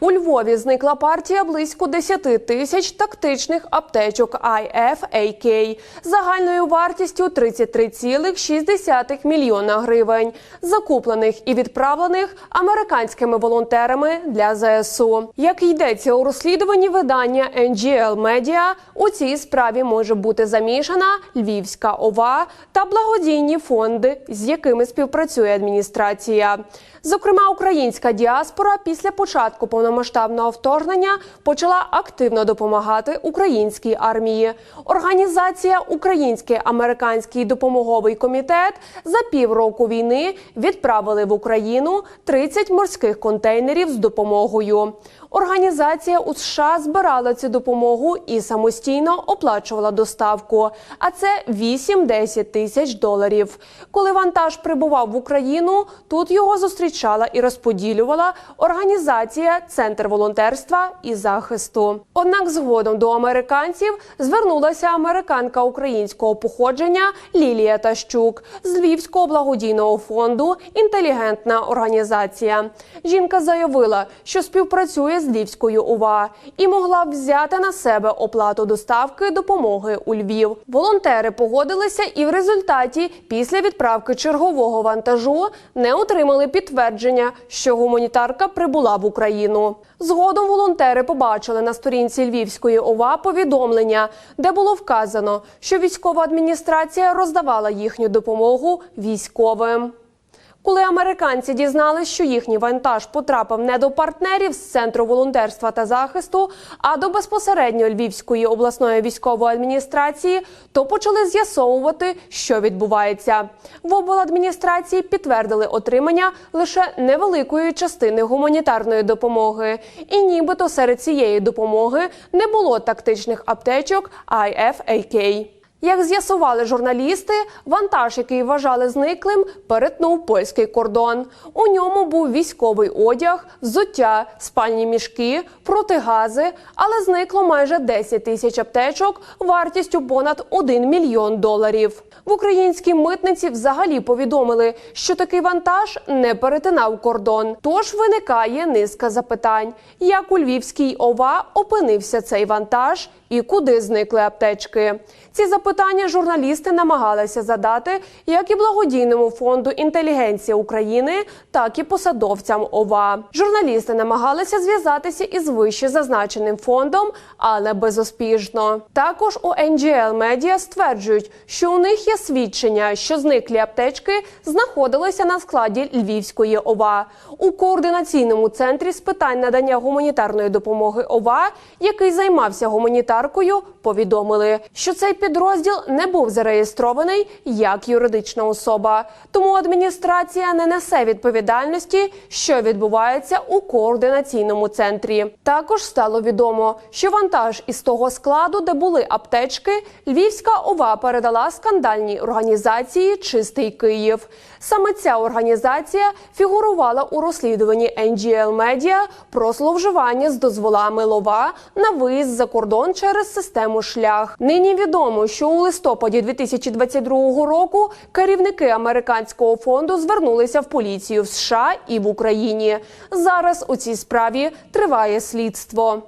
У Львові зникла партія близько 10 тисяч тактичних аптечок IFAK загальною вартістю 33,6 мільйона гривень, закуплених і відправлених американськими волонтерами для ЗСУ. Як йдеться у розслідуванні видання NGL Media, у цій справі може бути замішана Львівська ОВА та благодійні фонди, з якими співпрацює адміністрація. Зокрема, українська діаспора після початку повномасштабного вторгнення почала активно допомагати українській армії. Організація Український американський допомоговий комітет за півроку війни відправили в Україну 30 морських контейнерів з допомогою. Організація у США збирала цю допомогу і самостійно оплачувала доставку. А це 8-10 тисяч доларів. Коли вантаж прибував в Україну, тут його зустрічала і розподілювала організація Центр волонтерства і захисту. Однак згодом до американців звернулася американка українського походження Лілія Тащук з Львівського благодійного фонду Інтелігентна організація. Жінка заявила, що співпрацює з Львівською ОВА і могла взяти на себе оплату доставки допомоги у Львів. Волонтери погодилися і в результаті після відправки чергового вантажу не отримали підтвердження, що гуманітарка прибула в Україну. Згодом волонтери побачили на сторінці Львівської ОВА повідомлення, де було вказано, що військова адміністрація роздавала їхню допомогу військовим. Коли американці дізнались, що їхній вантаж потрапив не до партнерів з центру волонтерства та захисту, а до безпосередньо Львівської обласної військової адміністрації, то почали з'ясовувати, що відбувається. В обладміністрації підтвердили отримання лише невеликої частини гуманітарної допомоги, і нібито серед цієї допомоги не було тактичних аптечок IFAK. Як з'ясували журналісти, вантаж, який вважали зниклим, перетнув польський кордон. У ньому був військовий одяг, взуття, спальні мішки, протигази, але зникло майже 10 тисяч аптечок вартістю понад 1 мільйон доларів. В українській митниці взагалі повідомили, що такий вантаж не перетинав кордон. Тож виникає низка запитань: як у Львівській ОВА опинився цей вантаж і куди зникли аптечки? Ці запитання журналісти намагалися задати як і благодійному фонду інтелігенція України, так і посадовцям ОВА. Журналісти намагалися зв'язатися із вище зазначеним фондом, але безуспішно. Також у NGL Media стверджують, що у них є свідчення, що зниклі аптечки знаходилися на складі Львівської ОВА у координаційному центрі з питань надання гуманітарної допомоги ОВА, який займався гуманітаркою. Повідомили, що цей підрозділ не був зареєстрований як юридична особа, тому адміністрація не несе відповідальності, що відбувається у координаційному центрі. Також стало відомо, що вантаж із того складу, де були аптечки, Львівська ОВА передала скандальній організації Чистий Київ. Саме ця організація фігурувала у розслідуванні NGL Media про зловживання з дозволами лова на виїзд за кордон через систему шлях. Нині відомо, що у листопаді 2022 року керівники американського фонду звернулися в поліцію в США і в Україні. Зараз у цій справі триває слідство.